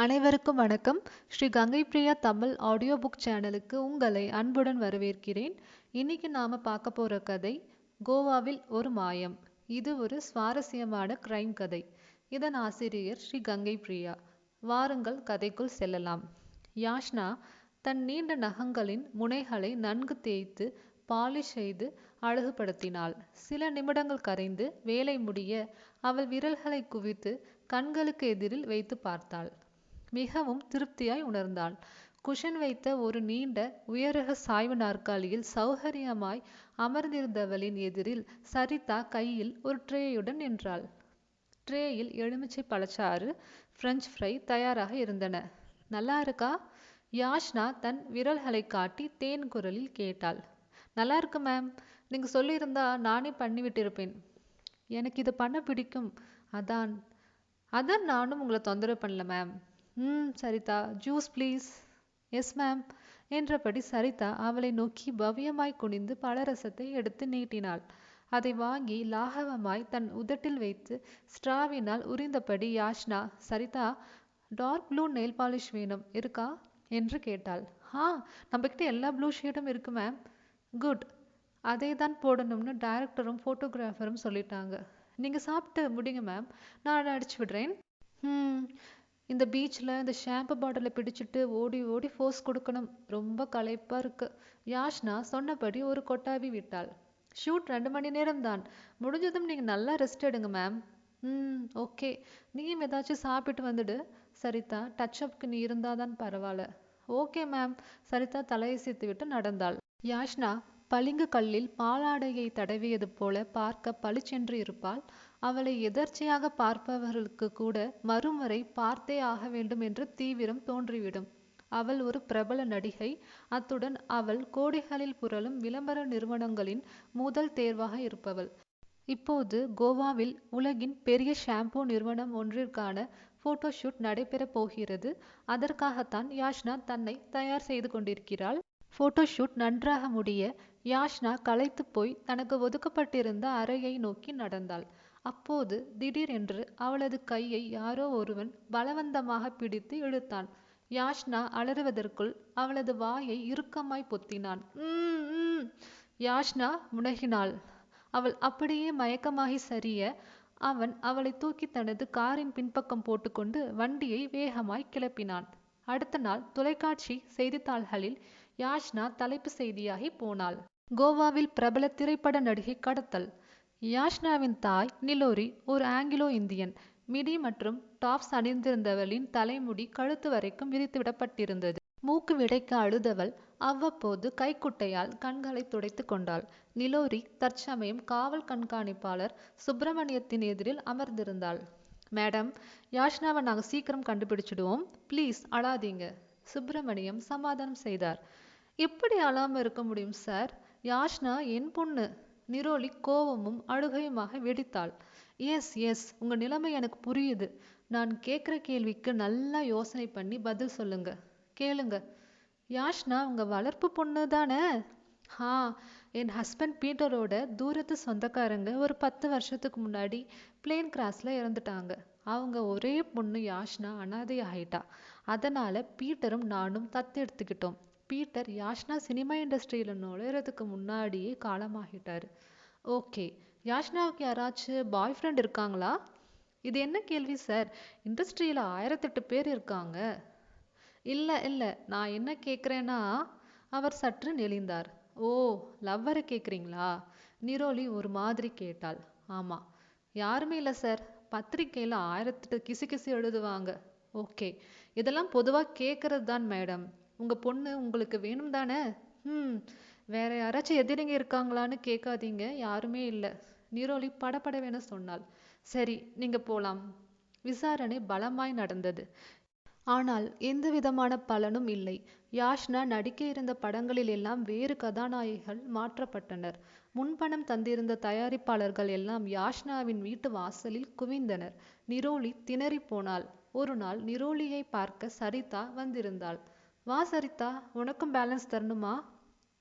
அனைவருக்கும் வணக்கம். Sri Gangai Priya Tamil audio book சேனலுக்கு உங்களை அன்புடன் வரவேற்கிறேன். இன்னைக்கு நாம பார்க்க போற கதை கோவாவில் ஒரு மாயம். இது ஒரு சுவாரஸ்யமான கிரைம் கதை. இதன் ஆசிரியர் ஸ்ரீ கங்கை பிரியா வாருங்கள் கதைக்குள் செல்லலாம். யாஷ்னா தன் நீண்ட நகங்களின் முனைகளை நன்கு தேய்த்து பாலிஷ் செய்து அழகுபடுத்தினாள். சில நிமிடங்கள் கரைந்து வேலை முடிய அவள் விரல்களை குவித்து கண்களுக்கு எதிரில் வைத்து பார்த்தாள். மிகவும் திருப்தியாய் உணர்ந்தாள். குஷன் வைத்த ஒரு நீண்ட உயரக சாய்வு நாற்காலியில் சௌகரியமாய் அமர்ந்திருந்தவளின் எதிரில் சரிதா கையில் ஒரு ட்ரேயுடன் நின்றாள். ட்ரேயில் எலுமிச்சை பழச்சாறு பிரெஞ்ச் ஃப்ரை தயாராக இருந்தன. நல்லா இருக்கா? யாஷ்னா தன் விரல்களை காட்டி தேன் குரலில் கேட்டாள். நல்லா இருக்கு மேம் நீங்க சொல்லியிருந்தா நானே பண்ணிவிட்டிருப்பேன். எனக்கு இது பண்ண பிடிக்கும். அதான் அதான் நானும் உங்களை தொந்தரவு பண்ணல மேம் ம் Saritha. Juice please yes ma'am என்றபடி சரிதா அவளை நோக்கி பவ்யமாய் குனிந்து பழரசத்தை எடுத்து நீட்டினாள். அதை வாங்கி லாகவமாய் தன் உதட்டில் வைத்து ஸ்ட்ராவினால் உரிந்தபடி Yashna Saritha dark blue nail polish வேணும் இருக்கா? என்று கேட்டாள். ஆ நம்மக்கிட்ட எல்லா ப்ளூ ஷேடும் இருக்கு மேம் குட் அதே தான் போடணும்னு டைரக்டரும் ஃபோட்டோகிராஃபரும் சொல்லிட்டாங்க. நீங்கள் சாப்பிட்டு முடிங்க மேம் நான் அடிச்சு விடுறேன். ம் இந்த பீச்சில் இந்த ஷாம்பு பாட்டிலை பிடிச்சிட்டு ஓடி ஓடி ஃபோர்ஸ் கொடுக்கணும். ரொம்ப களைப்பாக இருக்கு. யாஷ்னா சொன்னபடி ஒரு கொட்டாவி விட்டாள். ஷூட் ரெண்டு மணி நேரம் தான் முடிஞ்சதும் நீங்கள் நல்லா ரெஸ்ட் எடுங்க மேம் ம் ஓகே நீயும் ஏதாச்சும் சாப்பிட்டு வந்துடு. சரிதா டச் அப்க்கு நீ இருந்தால் தான் பரவாயில்ல. ஓகே மேம் சரிதா தலையசைத்து விட்டு நடந்தாள். யாஷ்னா பளிங்கு கல்லில் பாலாடையை தடவியது போல பார்க்க பளிச்சென்று இருப்பாள். அவளை எதர்ச்சியாக பார்ப்பவர்களுக்கு கூட மறுமுறை பார்த்தே ஆக வேண்டும் என்ற தீவிரம் தோன்றிவிடும். அவள் ஒரு பிரபல நடிகை. அத்துடன் அவள் கோடிகளில் புரளும் விளம்பர நிறுவனங்களின் முதல் தேர்வாக இருப்பவள். இப்போது கோவாவில் உலகின் பெரிய ஷாம்பூ நிறுவனம் ஒன்றிற்கான போட்டோஷூட் நடைபெறப் போகிறது. அதற்காகத்தான் யாஷ்னா தன்னை தயார் செய்து கொண்டிருக்கிறாள். போட்டோஷூட் நன்றாக முடிய யாஷ்னா களைத்துப் போய் தனக்கு ஒதுக்கப்பட்டிருந்த அறையை நோக்கி நடந்தாள். அப்போது திடீரென்று அவளது கையை யாரோ ஒருவன் பலவந்தமாக பிடித்து இழுத்தான். யாஷ்னா அலறுவதற்குள் அவளது வாயை இறுக்கமாய் பொத்தினான். உம் யாஷ்னா முனகினாள். அவள் அப்படியே மயக்கமாகி சரிய அவன் அவளை தூக்கி தனது காரின் பின்பக்கம் போட்டுக்கொண்டு வண்டியை வேகமாய் கிளப்பினான். அடுத்த நாள் தொலைக்காட்சி செய்தித்தாள்களில் யாஷ்னா தலைப்பு செய்தியாகி போனாள். கோவாவில் பிரபல திரைப்பட நடிகை கடத்தல். யாஷ்னாவின் தாய் நிலோரி ஒரு ஆங்கிலோ இந்தியன். மிடி மற்றும் டாப்ஸ் அணிந்திருந்தவளின் தலைமுடி கழுத்து வரைக்கும் விரித்துவிடப்பட்டிருந்தது. மூக்கு விடைக்க அழுதவள் அவ்வப்போது கைக்குட்டையால் கண்களை துடைத்து கொண்டாள். நிலோரி தற்சமயம் காவல் கண்காணிப்பாளர் சுப்பிரமணியத்தின் எதிரில் அமர்ந்திருந்தாள். மேடம் யாஷ்னாவை நாங்கள் சீக்கிரம் கண்டுபிடிச்சிடுவோம். ப்ளீஸ் அழாதீங்க சுப்பிரமணியம் சமாதானம் செய்தார். எப்படி அழாம இருக்க முடியும் சார். யாஷ்னா என் பொண்ணு. நிரோலி கோபமும் அழுகையுமாக வெடித்தாள். எஸ் எஸ் உங்க நிலைமை எனக்கு புரியுது. நான் கேட்குற கேள்விக்கு நல்லா யோசனை பண்ணி பதில் சொல்லுங்க. கேளுங்க. யாஷ்னா உங்க வளர்ப்பு பொண்ணு தானே? ஆ என் ஹஸ்பண்ட் பீட்டரோட தூரத்து சொந்தக்காரங்க ஒரு பத்து வருஷத்துக்கு முன்னாடி பிளேன் கிராஸில் இறந்துட்டாங்க. அவங்க ஒரே பொண்ணு யாஷ்னா அனாதை ஆயிட்டா அதனால பீட்டரும் நானும் தத்தெடுத்துக்கிட்டோம். பீட்டர் யாஷ்னா சினிமா இண்டஸ்ட்ரியில் நுழையிறதுக்கு முன்னாடியே காலமாகிட்டார். ஓகே யாஷ்னாவுக்கு யாராச்சும் பாய் ஃப்ரெண்ட் இருக்காங்களா? இது என்ன கேள்வி சார் இண்டஸ்ட்ரியில் ஆயிரத்தெட்டு பேர் இருக்காங்க. இல்லை இல்லை நான் என்ன கேட்குறேன்னா அவர் சற்று நெளிந்தார். ஓ லவ்வரை கேட்குறீங்களா நிரோலி ஒரு மாதிரி கேட்டாள். ஆமாம் யாருமே இல்லை சார் பத்திரிக்கையில் ஆயிரத்தெட்டு கிசு கிசு எழுதுவாங்க. ஓகே இதெல்லாம் பொதுவாக கேட்குறது தான் மேடம் உங்கள் பொண்ணு உங்களுக்கு வேணும் தானே? ம் வேற யாராச்சும் எதிரிங்க இருக்காங்களான்னு கேட்காதீங்க யாருமே இல்லை. நீரோலி படபடவென சொன்னாள். சரி நீங்க போலாம். விசாரணை பலமாய் நடந்தது. ஆனால் எந்த விதமான பலனும் இல்லை. யாஷ்னா நடிக்க இருந்த படங்களில் எல்லாம் வேறு கதாநாயகிகள் மாற்றப்பட்டனர். முன்பணம் தந்திருந்த தயாரிப்பாளர்கள் எல்லாம் யாஷ்னாவின் வீட்டு வாசலில் குவிந்தனர். நிரோலி திணறி போனாள். ஒரு நாள் நிரோலியை பார்க்க சரிதா வந்திருந்தாள். வா சரிதா. உனக்கும் பேலன்ஸ் தரணுமா?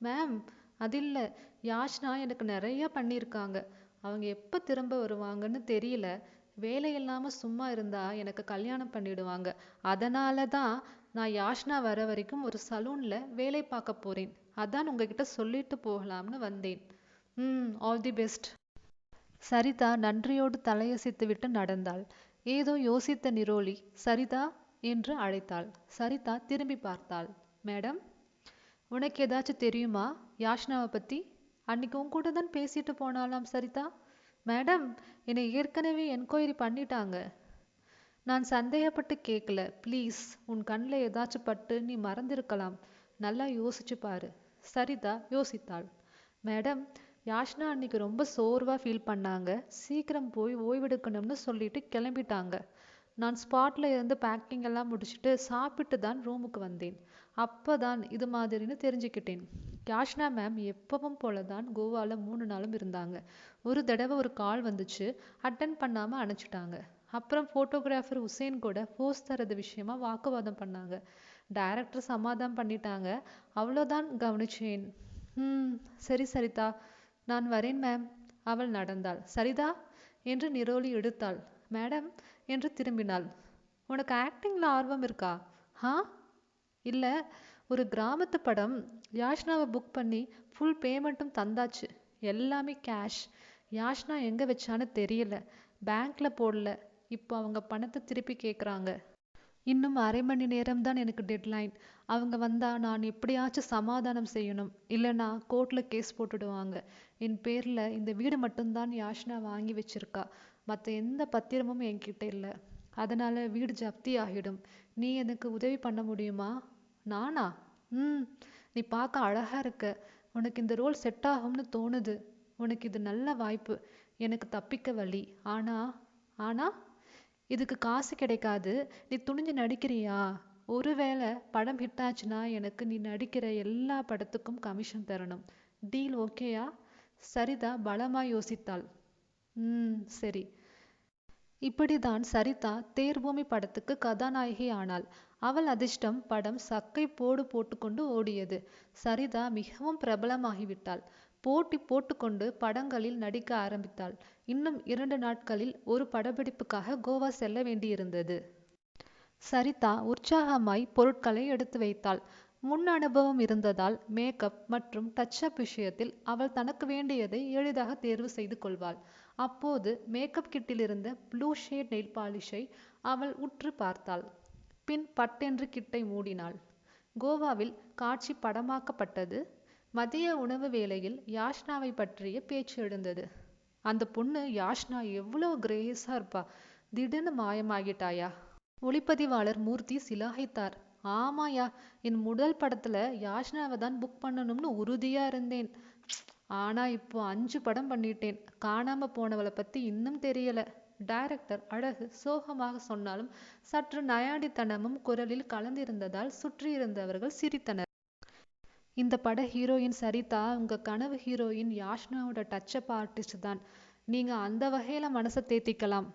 மேம் அதில்ல. யாஷ்னா எனக்கு நிறைய பண்ணியிருக்காங்க அவங்க எப்போ திரும்ப வருவாங்கன்னு தெரியல. வேலை இல்லாமல் சும்மா இருந்தா எனக்கு கல்யாணம் பண்ணிடுவாங்க. அதனால தான் நான் யாஷ்னா வர வரைக்கும் ஒரு சலூனில் வேலை பார்க்க போறேன். அதான் உங்ககிட்ட சொல்லிட்டு போகலாம்னு வந்தேன். ம் ஆல் தி பெஸ்ட் சரிதா நன்றியோடு தலையசைத்துவிட்டு நடந்தாள். ஏதோ யோசித்த நிரோலி சரிதா? என்று அழைத்தாள். சரிதா திரும்பி பார்த்தாள். மேடம் உனக்கு ஏதாச்சும் தெரியுமா? யாஷ்னாவை பத்தி? அன்னைக்கு உன் கூட தான் பேசிட்டு போனாலாம் சரிதா? மேடம் என்னை ஏற்கனவே என்கொயரி பண்ணிட்டாங்க. நான் சந்தேகப்பட்டு கேட்கல ப்ளீஸ் உன் கண்ணில் ஏதாச்சும் பட்டு நீ மறந்திருக்கலாம். நல்லா யோசிச்சு பாரு. சரிதா யோசித்தாள். மேடம் யாஷ்னா அன்னைக்கு ரொம்ப சோர்வா ஃபீல் பண்ணாங்க. சீக்கிரம் போய் ஓய்வெடுக்கணும்னு சொல்லிட்டு கிளம்பிட்டாங்க. நான் ஸ்பாட்ல இருந்து பேக்கிங் எல்லாம் முடிச்சுட்டு சாப்பிட்டு தான் ரூமுக்கு வந்தேன். அப்பதான் இது மாதிரின்னு தெரிஞ்சுக்கிட்டேன். யாஷ்னா மேம் எப்பவும் போல தான் கோவால மூணு நாளும் இருந்தாங்க. ஒரு தடவை ஒரு கால் வந்துச்சு. அட்டன் பண்ணாமல் அனுப்பிச்சிட்டாங்க. அப்புறம் ஃபோட்டோகிராஃபர் உசேன் கூட போஸ் தரது விஷயமா வாக்குவாதம் பண்ணாங்க. டைரக்டர் சமாதானம் பண்ணிட்டாங்க. அவ்வளோதான் கவனிச்சேன். ம் சரி சரிதா. நான் வரேன் மேம் அவள் நடந்தாள். சரிதா என்று நிரோலி எடுத்தாள். மேடம் என்று திரும்பினாள். உனக்கு ஆக்டிங்ல ஆர்வம் இருக்கா? ஆ இல்லை ஒரு கிராமத்து படம் யாஷ்னாவை புக் பண்ணி ஃபுல் பேமெண்ட்டும் தந்தாச்சு. எல்லாமே கேஷ் யாஷ்னா எங்கே வச்சான்னு தெரியல. பேங்க்ல போடல. இப்போ அவங்க பணத்தை திருப்பி கேட்குறாங்க இன்னும் அரை மணி நேரம் தான் எனக்கு டெட்லைன் அவங்க வந்தா நான் எப்படியாச்சும் சமாதானம் செய்யணும். இல்லைனா கோர்ட்ல கேஸ் போட்டுடுவாங்க. என் பேர்ல இந்த வீடு மட்டும்தான் யாஷ்னா வாங்கி வச்சிருக்கா. மற்ற எந்த பத்திரமும் என்கிட்ட இல்லை. அதனால வீடு ஜப்தி ஆகிடும். நீ எனக்கு உதவி பண்ண முடியுமா? நானா? ம். நீ பார்க்க அழகா இருக்க. உனக்கு இந்த ரோல் செட் ஆகும்னு தோணுது. உனக்கு இது நல்ல வாய்ப்பு. எனக்கு தப்பிக்க வழி. ஆனா ஆனா இதுக்கு காசு கிடைக்காது. நீ துணிஞ்சு நடிக்கிறியா? ஒருவேளை படம் ஹிட் ஆச்சுன்னா எனக்கு நீ நடிக்கிற எல்லா படத்துக்கும் கமிஷன் தரணும். டீல் ஓகேயா சரிதா பலமா யோசித்தாள். ம் சரி. இப்படிதான் சரிதா தேர்பூமி படத்துக்கு கதாநாயகி ஆனாள். அவள் அதிர்ஷ்டம் படம் சக்கை போடு போட்டுக்கொண்டு ஓடியது. சரிதா மிகவும் பிரபலமாகிவிட்டாள். போட்டி போட்டுக்கொண்டு படங்களில் நடிக்க ஆரம்பித்தாள். இன்னும் இரண்டு நாட்களில் ஒரு படப்பிடிப்புக்காக கோவா செல்ல வேண்டியிருந்தது. சரிதா உற்சாகமாய் பொருட்களை எடுத்து வைத்தாள். முன் அனுபவம் இருந்ததால் மேக்கப் மற்றும் டச் அப் விஷயத்தில் அவள் தனக்கு வேண்டியதை எளிதாக தேர்வு செய்து கொள்வாள். அப்போது மேக்கப் கிட்டில் இருந்த ப்ளூ ஷேட் நெயில் பாலிஷை அவள் உற்று பார்த்தாள். பின் பட்டென்று கிட்டை மூடினாள். கோவாவில் காட்சி படமாக்கப்பட்டது. மதிய உணவு வேளையில் யாஷ்னாவை பற்றிய பேச்சு எழுந்தது. அந்த பொண்ணு யாஷ்னா எவ்வளோ கிரேஸா இருப்பா. திடீர்னு மாயமாகிட்டாயா? ஒளிப்பதிவாளர் மூர்த்தி சிலாகித்தார். ஆமாயா என் முதல் படத்துல யாஷ்னாவை தான் புக் பண்ணணும்னு உறுதியா இருந்தேன். ஆனா இப்போ அஞ்சு படம் பண்ணிட்டேன். காணாம போனவளை பத்தி இன்னும் தெரியல. டைரக்டர் அழகு சோகமாக சொன்னாலும் சற்று நயாண்டித்தனமும் குரலில் கலந்திருந்ததால் சுற்றியிருந்தவர்கள் சிரித்தனர். இந்த பட ஹீரோயின் சரிதா உங்க கனவு ஹீரோயின் யாஷ்னாவோட டச்சப் ஆர்டிஸ்ட் தான். நீங்க அந்த வகையில மனசை தேத்திக்கலாம்.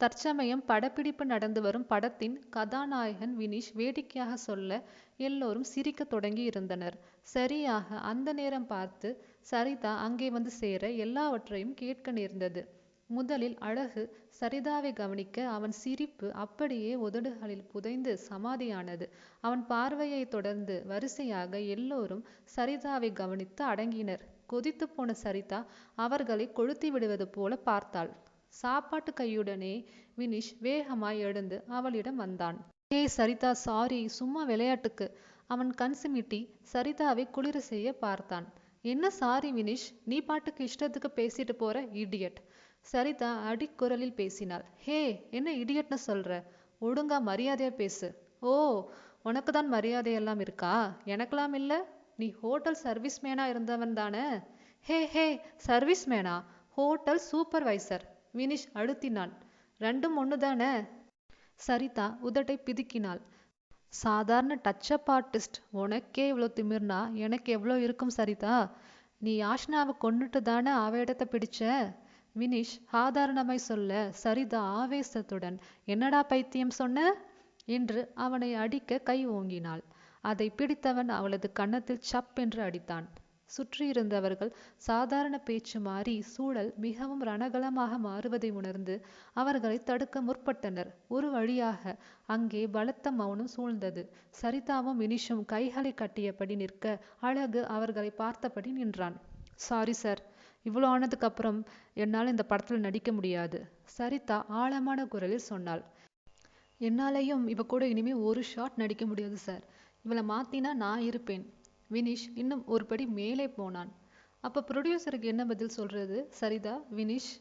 தற்சமயம் படப்பிடிப்பு நடந்து வரும் படத்தின் கதாநாயகன் வினிஷ் வேடிக்கையாக சொல்ல எல்லோரும் சிரிக்க தொடங்கி இருந்தனர் சரியாக அந்த நேரம் பார்த்து சரிதா அங்கே வந்து சேர எல்லாவற்றையும் கேட்க நேர்ந்தது. முதலில் அழகு சரிதாவை கவனிக்க அவன் சிரிப்பு அப்படியே உதடுகளில் புதைந்து சமாதியானது. அவன் பார்வையை தொடர்ந்து வரிசையாக எல்லோரும் சரிதாவை கவனித்து அடங்கினர். கொதித்து போன சரிதா அவர்களை கொளுத்தி விடுவது போல பார்த்தாள். சாப்பாட்டு கையுடனே வினிஷ் வேகமாய் எழுந்து அவளிடம் வந்தான். Hey Saritha sorry. சும்மா விளையாட்டுக்கு. அவன் கண் சிமிட்டி சரிதாவை குளிர செய்ய பார்த்தான். என்ன சாரி வினிஷ்? நீ பாட்டுக்கு இஷ்டத்துக்கு பேசிட்டு போற இடியட். சரிதா அடிக்குரலில் பேசினாள். ஹே என்ன இடியட்னு சொல்ற? ஒழுங்கா மரியாதையா பேசு. ஓ உனக்கு தான் மரியாதையெல்லாம் இருக்கா? எனக்கெல்லாம் இல்ல? நீ ஹோட்டல் சர்வீஸ் மேனா இருந்தவன் தானே? ஹே ஹே சர்வீஸ் மேனா ஹோட்டல் சூப்பர்வைசர். வினிஷ் அழுத்தினான். ரெண்டும் ஒன்று தானே சரிதா உதட்டை பிதுக்கினாள். சாதாரண டச்சப் ஆர்டிஸ்ட் உனக்கே இவ்வளோ திமிர்னா எனக்கு எவ்வளோ இருக்கும் சரிதா? நீ யாஷ்னாவை கொண்டுட்டு தானே அவ பிடிச்ச? வினிஷ் சாதாரணமாய் சொல்ல சரிதா ஆவேசத்துடன் என்னடா பைத்தியம் சொன்ன? என்று அவனை அடிக்க கை ஓங்கினாள். அதை பிடித்தவன் அவளது கன்னத்தில் சப் என்று அடித்தான். சுற்றியிருந்தவர்கள் சாதாரண பேச்சு மாறி சூழல் மிகவும் ரணகலமாக மாறுவதை உணர்ந்து அவர்களை தடுக்க முற்பட்டனர். ஒரு வழியாக அங்கே பலத்த மௌனம் சூழ்ந்தது. சரிதாவும் வினிஷும் கைகளை கட்டியபடி நிற்க அழகு அவர்களை பார்த்தபடி நின்றான். Sorry sir. இவ்வளோ ஆனதுக்கு அப்புறம் என்னால் இந்த படத்தில் நடிக்க முடியாது சரிதா ஆழமான குரலில் சொன்னாள். என்னாலேயும் இவ கூட இனிமே ஒரு ஷாட் நடிக்க முடியாது சார். இவளை மாத்தினா நான் இருப்பேன். வினிஷ் இன்னும் ஒரு படி மேலே போனான். அப்ப ப்ரொடியூசருக்கு என்ன பதில் சொல்றது? சரிதா வினிஷ்?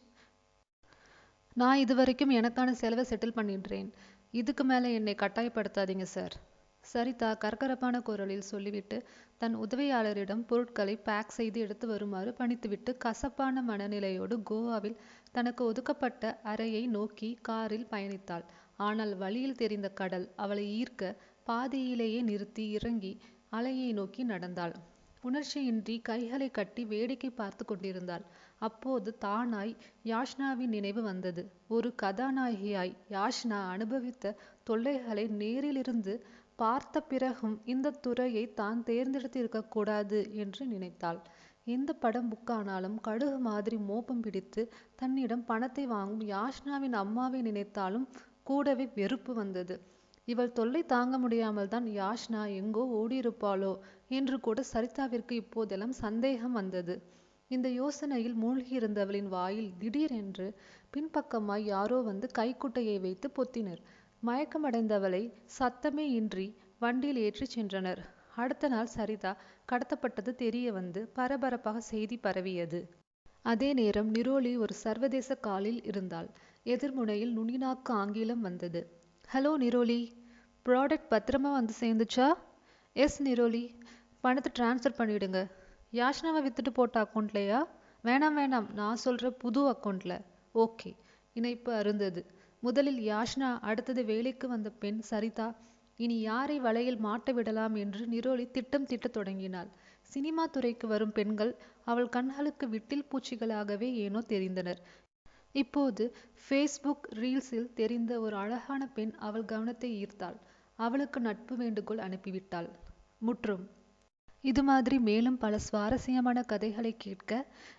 நான் இது வரைக்கும் எனக்கான செலவை செட்டில் பண்ணிடுறேன் இதுக்கு மேலே என்னை கட்டாயப்படுத்தாதீங்க சார் சரிதா கரகரப்பான குரலில் சொல்லிவிட்டு தன் உதவியாளரிடம் பொருட்களை பேக் செய்து எடுத்து வருமாறு பணித்துவிட்டு கசப்பான மனநிலையோடு கோவாவில் தனக்கு ஒதுக்கப்பட்ட அறையை நோக்கி காரில் பயணித்தாள். ஆனால் வழியில் தெரிந்த கடல் அவளை ஈர்க்க பாதியிலேயே நிறுத்தி இறங்கி அலையை நோக்கி நடந்தாள். உணர்ச்சியின்றி கைகளை கட்டி வேடிக்கை பார்த்து கொண்டிருந்தாள். அப்போது தானாய் யாஷ்னாவின் நினைவு வந்தது. ஒரு கதாநாயகியாய் யாஷ்னா அனுபவித்த தொல்லைகளை நேரிலிருந்து பார்த்த பிறகும் இந்த துறையை தான் தேர்ந்தெடுத்திருக்க கூடாது என்று நினைத்தாள். எந்த படம் புக்கானாலும் கடுகு மாதிரி மோப்பம் பிடித்து தன்னிடம் பணத்தை வாங்கும் யாஷ்னாவின் அம்மாவை நினைத்தாலும் கூடவே வெறுப்பு வந்தது. இவள் தொல்லை தாங்க முடியாமல் தான் யாஷ்னா எங்கோ ஓடியிருப்பாளோ என்று கூட சரிதாவிற்கு இப்போதெல்லாம் சந்தேகம் வந்தது. இந்த யோசனையில் மூழ்கியிருந்தவளின் வாயில் திடீரென்று பின்பக்கமாய் யாரோ வந்து கைக்குட்டையை வைத்து பொத்தினர். மயக்கமடைந்தவளை சத்தமே இன்றி வண்டியில் ஏற்றிச் சென்றனர். அடுத்த நாள் சரிதா கடத்தப்பட்டது தெரிய வந்து பரபரப்பாக செய்தி பரவியது. அதே நேரம் நிரோலி ஒரு சர்வதேச காலில் இருந்தாள். எதிர்முனையில் நுனிநாக்கு ஆங்கிலம் வந்தது. ஹலோ நிரோலி ப்ராடக்ட் பத்திரமா வந்து சேர்ந்துச்சா? எஸ் நிரோலி பணத்தை ட்ரான்ஸ்ஃபர் பண்ணிவிடுங்க யாஷ்னாவை வித்துட்டு போட்ட அக்கௌண்ட்லையா வேணாம் வேணாம். நான் சொல்கிற புது அக்கௌண்ட்டில் ஓகே இணைப்பு அருந்தது. முதலில் யாஷ்னா அடுத்தது வேலைக்கு வந்த பெண் சரிதா. இனி யாரை வலையில் மாட்ட விடலாம் என்று நிரோலி திட்டம் திட்டத் தொடங்கினாள். சினிமா துறைக்கு வரும் பெண்கள் அவள் கண்களுக்கு விட்டில் பூச்சிகளாகவே ஏனோ தெரிந்தனர். இப்போது ஃபேஸ்புக் ரீல்ஸில் தெரிந்த ஒரு அழகான பெண் அவள் கவனத்தை ஈர்த்தாள். அவளுக்கு நட்பு வேண்டுகோள் அனுப்பிவிட்டாள். முற்றும். இது மாதிரி மேலும் பல சுவாரஸ்யமான கதைகளை கேட்க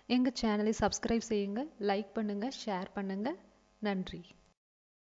எங்கள் சேனலை சப்ஸ்கிரைப் செய்யுங்க லைக் பண்ணுங்க ஷேர் பண்ணுங்க. நன்றி.